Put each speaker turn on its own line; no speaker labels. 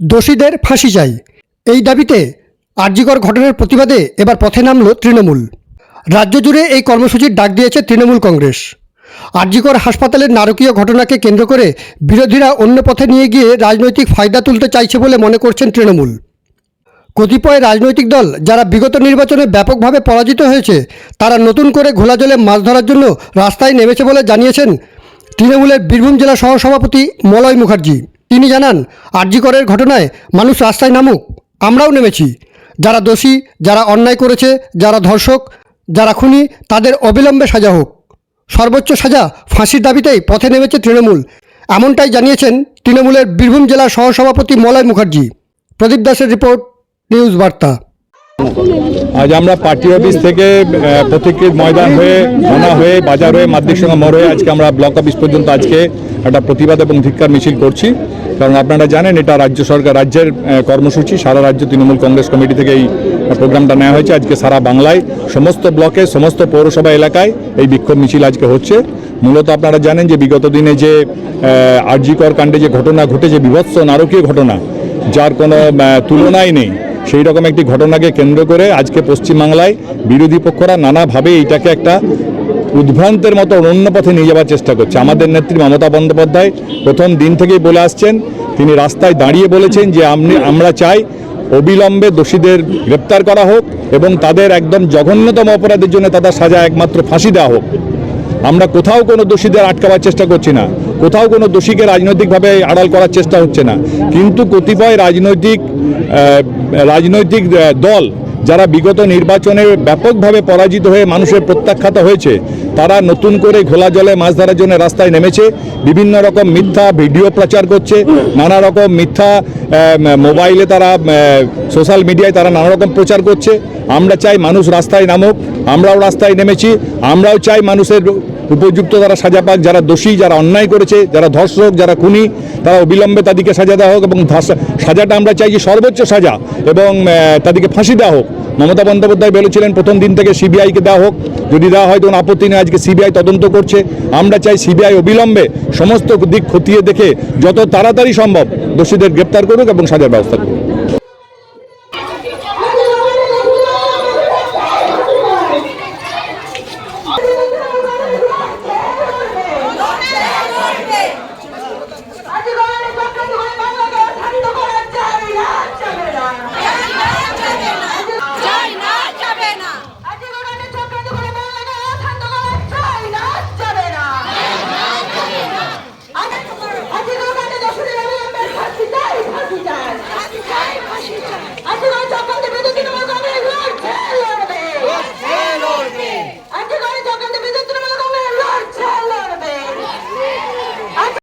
দোষীদের ফাঁসি চাই। এই দাবিতে আর্যিকর ঘটনার প্রতিবাদে এবার পথে নামল তৃণমূল। রাজ্য জুড়ে এই কর্মসূচির ডাক দিয়েছে তৃণমূল কংগ্রেস। আর্যিকর হাসপাতালের নারকীয় ঘটনাকে কেন্দ্র করে বিরোধীরা অন্য পথে নিয়ে গিয়ে রাজনৈতিক ফায়দা তুলতে চাইছে বলে মনে করছেন তৃণমূল। কতিপয় রাজনৈতিক দল যারা বিগত নির্বাচনে ব্যাপকভাবে পরাজিত হয়েছে, তারা নতুন করে ঘোলা জলে মাছ ধরার জন্য রাস্তায় নেমেছে বলে জানিয়েছেন তৃণমূলের বীরভূম জেলা সহসভাপতি মলয় মুখার্জি। তিনি জানান আরজিকরের ঘটনায় মানুষ রাস্তায় নামুক, আমরাও নেমেছি। যারা দোষী, যারা অন্যায় করেছে, যারা ধর্ষক, যারা খুনি, তাদের অবিলম্বে সাজা হোক। সর্বোচ্চ সাজা ফাঁসির দাবিতেই পথে নেমেছে তৃণমূল। এমনটাই জানিয়েছেন তৃণমূলের বীরভূম জেলার সহসভাপতি মলয় মুখার্জি। প্রদীপ দাসের রিপোর্ট, নিউজ বার্তা।
আজ আমরা পার্টি অফিস থেকে আহ, প্রতীকীর ময়দান হয়ে থানা হয়ে বাজার হয়ে মাদ্রিক সঙ্গে মোড় হয়ে আজকে আমরা ব্লক অফিস পর্যন্ত আজকে একটা প্রতিবাদ এবং ধিক্কার মিছিল করছি। কারণ আপনারা জানেন এটা রাজ্য সরকার রাজ্যের কর্মসূচি। সারা রাজ্য তৃণমূল কংগ্রেস কমিটি থেকে এই প্রোগ্রামটা নেওয়া হয়েছে আজকে সারা বাংলায়। সমস্ত ব্লকে সমস্ত পৌরসভা এলাকায় এই বিক্ষোভ মিছিল আজকে হচ্ছে। মূলত আপনারা জানেন যে বিগত দিনে যে আরজিকর কাণ্ডে যে ঘটনা ঘটেছে বিভৎস নারকীয় ঘটনা যার কোনো তুলনাই নেই। সেই রকম একটি ঘটনাকে কেন্দ্র করে আজকে পশ্চিমবাংলায় বিরোধী পক্ষরা নানাভাবে এইটাকে একটা উদ্ভ্রান্তের মতো অন্য পথে নিয়ে যাওয়ার চেষ্টা করছে। আমাদের নেত্রী মমতা বন্দ্যোপাধ্যায় প্রথম দিন থেকেই বলে আসছেন, তিনি রাস্তায় দাঁড়িয়ে বলেছেন যে আমনি আমরা চাই অবিলম্বে দোষীদের গ্রেপ্তার করা হোক এবং তাদের একদম জঘন্যতম অপরাধের জন্য তাদের সাজা একমাত্র ফাঁসি দেওয়া হোক। আমরা কোথাও কোনো দোষীদের আটকাবার চেষ্টা করছি না। কোথাও কোনো দোষীকে রাজনৈতিকভাবে আড়াল করার চেষ্টা হচ্ছে না। কিন্তু কতিপয় রাজনৈতিক রাজনৈতিক দল যারা বিগত নির্বাচনে ব্যাপকভাবে পরাজিত হয়ে মানুষের প্রত্যাখ্যাত হয়েছে, তারা নতুন করে ঘোলা জলে মাছ ধরার জন্য রাস্তায় নেমেছে। বিভিন্ন রকম মিথ্যা ভিডিও প্রচার করছে, নানা রকম মিথ্যা মোবাইলে তারা সোশ্যাল মিডিয়ায় তারা নানা রকম প্রচার করছে। আমরা চাই মানুষ রাস্তায় নামুক, আমরাও রাস্তায় নেমেছি, আমরাও চাই মানুষের উপযুক্ত যারা সাজা পাক, যারা দোষী, যারা অন্যায় করেছে, যারা ধর্ষক, যারা খুনি, তারা অবিলম্বে তাদেরকে সাজা দেওয়া হোক এবং সাজাটা আমরা চাই যে সর্বোচ্চ সাজা এবং তাদেরকে ফাঁসি দেওয়া হোক। মমতা বন্দ্যোপাধ্যায় বলেছিলেন, প্রথম দিন থেকে সিবিআইকে দেওয়া হোক। যদি দেওয়া হয়, তখন আপত্তি নেই। আজকে সিবিআই তদন্ত করছে। আমরা চাই সিবিআই অবিলম্বে সমস্ত দিক খতিয়ে দেখে যত তাড়াতাড়ি সম্ভব দোষীদের গ্রেপ্তার করুক এবং সাজার ব্যবস্থা করুক।